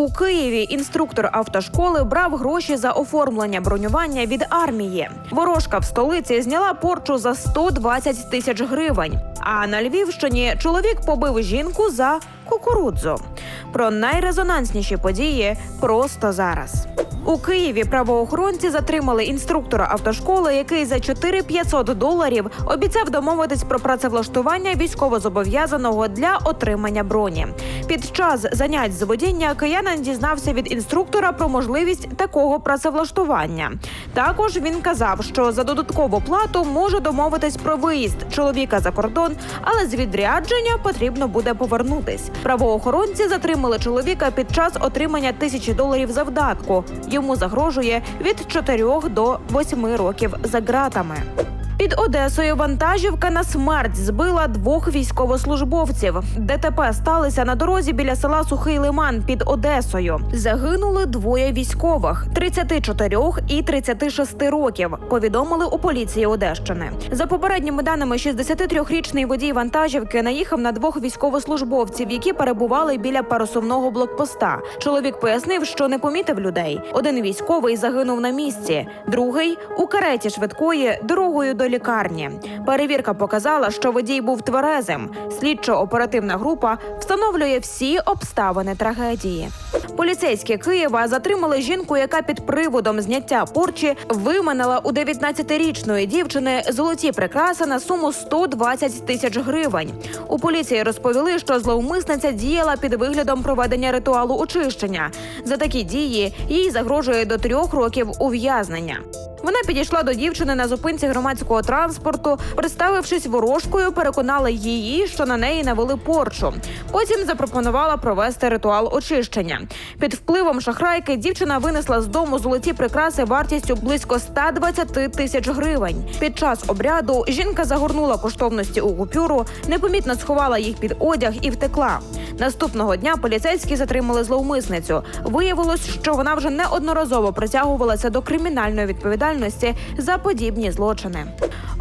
У Києві інструктор автошколи брав гроші за оформлення бронювання від армії. Ворожка в столиці зняла порчу за 120 тисяч гривень. А на Львівщині чоловік побив жінку за кукурудзу. Про найрезонансніші події просто зараз. У Києві правоохоронці затримали інструктора автошколи, який за 4500 доларів обіцяв домовитись про працевлаштування військовозобов'язаного для отримання броні. Під час занять з водіння киянин дізнався від інструктора про можливість такого працевлаштування. Також він казав, що за додаткову плату може домовитись про виїзд чоловіка за кордон, але з відрядження потрібно буде повернутись. Правоохоронці затримали чоловіка під час отримання тисячі доларів завдатку. Йому загрожує від 4 до 8 років за ґратами. Під Одесою вантажівка на смерть збила двох військовослужбовців. ДТП сталося на дорозі біля села Сухий Лиман під Одесою. Загинули двоє військових 34 і 36 років. Повідомили у поліції Одещини. За попередніми даними, 63-річний водій вантажівки наїхав на двох військовослужбовців, які перебували біля парусовного блокпоста. Чоловік пояснив, що не помітив людей. Один військовий загинув на місці, другий у кареті швидкої дорогою до лікарні. Перевірка показала, що водій був тверезим. Слідчо-оперативна група встановлює всі обставини трагедії. Поліцейські Києва затримали жінку, яка під приводом зняття порчі виманила у 19-річної дівчини золоті прикраси на суму 120 тисяч гривень. У поліції розповіли, що зловмисниця діяла під виглядом проведення ритуалу очищення. За такі дії їй загрожує до трьох років ув'язнення. Вона підійшла до дівчини на зупинці громадського транспорту, представившись ворожкою, переконала її, що на неї навели порчу. Потім запропонувала провести ритуал очищення. Під впливом шахрайки дівчина винесла з дому золоті прикраси вартістю близько 120 тисяч гривень. Під час обряду жінка загорнула коштовності у купюру, непомітно сховала їх під одяг і втекла. Наступного дня поліцейські затримали зловмисницю. Виявилось, що вона вже неодноразово притягувалася до кримінальної відповідальності за подібні злочини.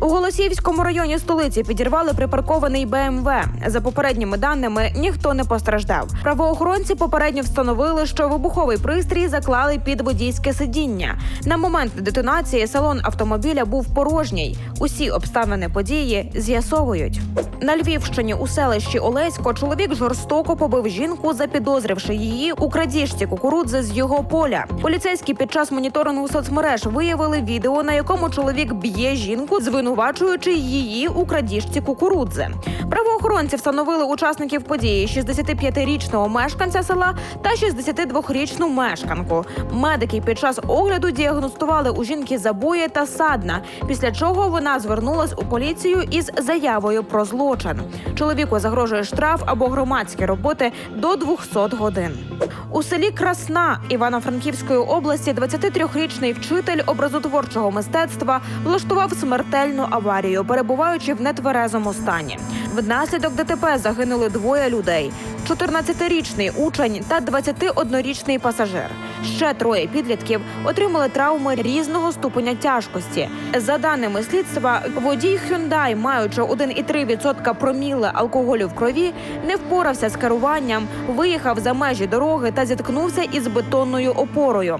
У Голосіївському районі столиці підірвали припаркований БМВ. За попередніми даними ніхто не постраждав. Правоохоронці попередньо встановили, що вибуховий пристрій заклали під водійське сидіння. На момент детонації салон автомобіля був порожній. Усі обставини події з'ясовують. На Львівщині у селищі Олесько чоловік жорстоко побив жінку, запідозривши її у крадіжці кукурудзи з його поля. Поліцейські під час моніторингу соцмереж виявили відео, на якому чоловік б'є жінку, звинувачуючи її у крадіжці кукурудзи. Правоохоронці встановили учасників події 65-річного мешканця села та 62-річну мешканку. Медики під час огляду діагностували у жінки забої та садна, після чого вона звернулась у поліцію із заявою про злочин. Чоловіку загрожує штраф або громадські роботи до 200 годин. У селі Красна Івано-Франківської області 23-річний вчитель образотворчого мистецтва влаштував смертельну аварію, перебуваючи в нетверезому стані. Внаслідок ДТП загинули двоє людей: 14-річний учень та 21-річний пасажир. Ще троє підлітків отримали травми різного ступеня тяжкості. За даними слідства, водій Hyundai, маючи 1,3% проміли алкоголю в крові, не впорався з керуванням, виїхав за межі дороги та зіткнувся із бетонною опорою.